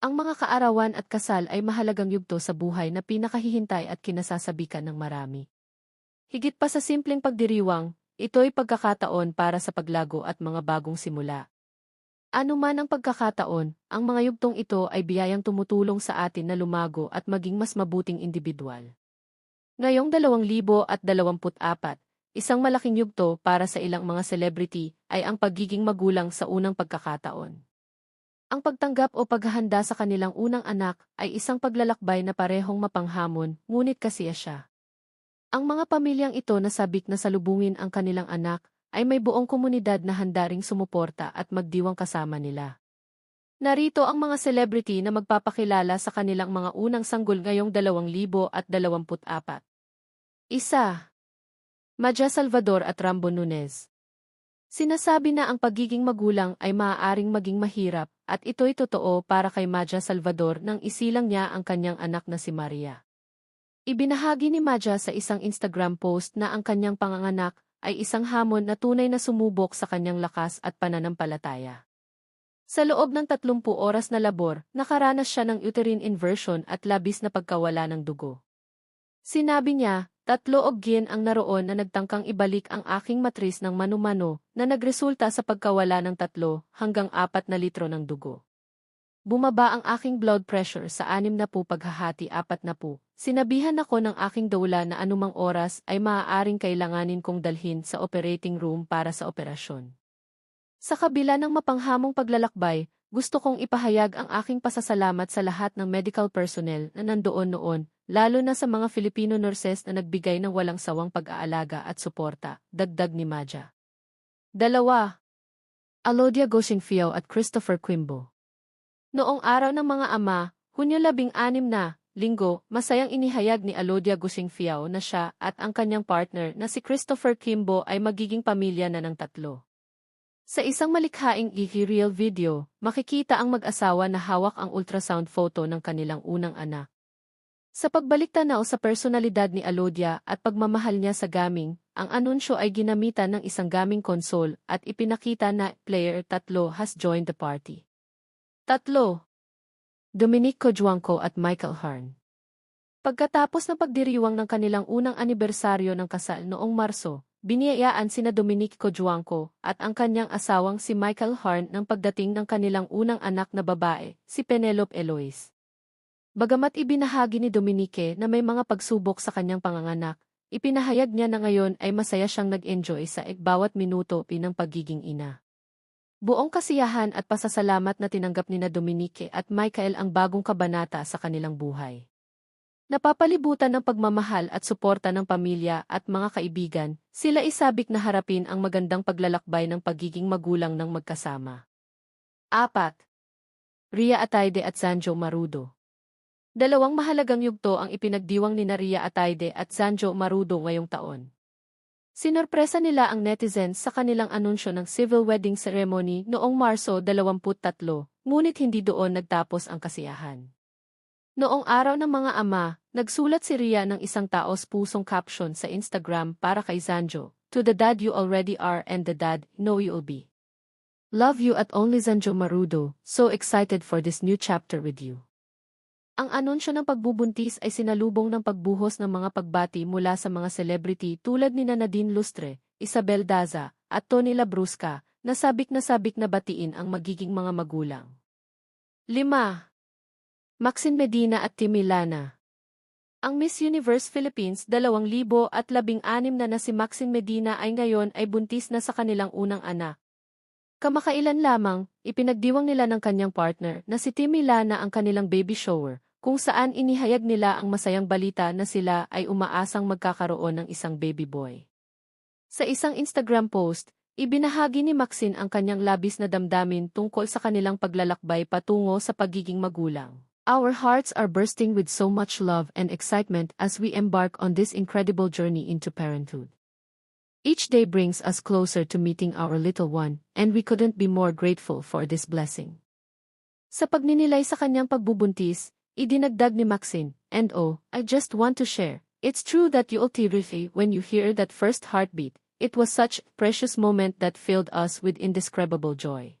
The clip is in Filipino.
Ang mga kaarawan at kasal ay mahalagang yugto sa buhay na pinakahihintay at kinasasabikan ng marami. Higit pa sa simpleng pagdiriwang, ito'y pagkakataon para sa paglago at mga bagong simula. Ano man ang pagkakataon, ang mga yugtong ito ay biyayang tumutulong sa atin na lumago at maging mas mabuting individual. Ngayong 2024, isang malaking yugto para sa ilang mga celebrity ay ang pagiging magulang sa unang pagkakataon. Ang pagtanggap o paghahanda sa kanilang unang anak ay isang paglalakbay na parehong mapanghamon, ngunit kasiya siya. Ang mga pamilyang ito na sabik na salubungin ang kanilang anak ay may buong komunidad na handa ring sumuporta at magdiwang kasama nila. Narito ang mga celebrity na magpapakilala sa kanilang mga unang sanggol ngayong 2024. Isa. Maja Salvador at Rambo Nunez. Sinasabi na ang pagiging magulang ay maaaring maging mahirap at ito'y totoo para kay Maja Salvador nang isilang niya ang kanyang anak na si Maria. Ibinahagi ni Maja sa isang Instagram post na ang kanyang panganganak ay isang hamon na tunay na sumubok sa kanyang lakas at pananampalataya. Sa loob ng 30 oras na labor, nakaranas siya ng uterine inversion at labis na pagkawala ng dugo. Sinabi niya, Tatlo o gin ang naroon na nagtangkang ibalik ang aking matris ng manumano na nagresulta sa pagkawala ng tatlo hanggang apat na litro ng dugo. Bumaba ang aking blood pressure sa anim na po paghahati apat na po. Sinabihan ako ng aking doula na anumang oras ay maaaring kailanganin kong dalhin sa operating room para sa operasyon. Sa kabila ng mapanghamong paglalakbay, gusto kong ipahayag ang aking pasasalamat sa lahat ng medical personnel na nandoon noon, lalo na sa mga Filipino nurses na nagbigay ng walang sawang pag-aalaga at suporta, dagdag ni Maja. Dalawa. Alodia Gosingfiao at Christopher Quimbo. Noong araw ng mga ama, Hunyo 16 na, linggo, masayang inihayag ni Alodia Gusingfiao na siya at ang kanyang partner na si Christopher Kimbo ay magiging pamilya na ng tatlo. Sa isang malikhaing i-real video, makikita ang mag-asawa na hawak ang ultrasound photo ng kanilang unang anak. Sa pagbalik tanaw sa personalidad ni Alodia at pagmamahal niya sa gaming, ang anunsyo ay ginamitan ng isang gaming console at ipinakita na player tatlo has joined the party. Tatlo. Dominic Cojuangco at Michael Hearn. Pagkatapos ng pagdiriwang ng kanilang unang anibersaryo ng kasal noong Marso, Biniyayaan sina Dominic Cojuangco at ang kanyang asawang si Michael Harn ng pagdating ng kanilang unang anak na babae, si Penelope Eloise. Bagamat ibinahagi ni Dominique na may mga pagsubok sa kanyang panganganak, ipinahayag niya na ngayon ay masaya siyang nag-enjoy sa bawat minuto pinang pagiging ina. Buong kasiyahan at pasasalamat na tinanggap ni na Dominique at Michael ang bagong kabanata sa kanilang buhay. Napapalibutan ng pagmamahal at suporta ng pamilya at mga kaibigan, sila isabik na harapin ang magandang paglalakbay ng pagiging magulang ng magkasama. 4. Ria Ataide at Sanjo Marudo Dalawang mahalagang yugto ang ipinagdiwang ni Ria Ataide at Sanjo Marudo ngayong taon. Sinorpresa nila ang netizens sa kanilang anunsyo ng civil wedding ceremony noong Marso 23, ngunit hindi doon nagtapos ang kasiyahan. Noong araw ng mga ama, nagsulat si Ria ng isang taos pusong caption sa Instagram para kay Zanjo, To the dad you already are and the dad know you'll be. Love you at only Zanjo Marudo, so excited for this new chapter with you. Ang anunsyo ng pagbubuntis ay sinalubong ng pagbuhos ng mga pagbati mula sa mga celebrity tulad ni Nadine Lustre, Isabel Daza, at Tony Labrusca, na sabik na sabik na batiin ang magiging mga magulang. 5. Maxine Medina at Tim Milana. Ang Miss Universe Philippines 2016 na na si Maxine Medina ay ngayon ay buntis na sa kanilang unang anak. Kamakailan lamang, ipinagdiwang nila ng kanyang partner na si Tim Milana ang kanilang baby shower, kung saan inihayag nila ang masayang balita na sila ay umaasang magkakaroon ng isang baby boy. Sa isang Instagram post, ibinahagi ni Maxine ang kanyang labis na damdamin tungkol sa kanilang paglalakbay patungo sa pagiging magulang. Our hearts are bursting with so much love and excitement as we embark on this incredible journey into parenthood. Each day brings us closer to meeting our little one, and we couldn't be more grateful for this blessing. Sa pagninilay sa kanyang pagbubuntis, idinagdag ni Maxine, and oh, I just want to share, it's true that you'll teary when you hear that first heartbeat, it was such a precious moment that filled us with indescribable joy.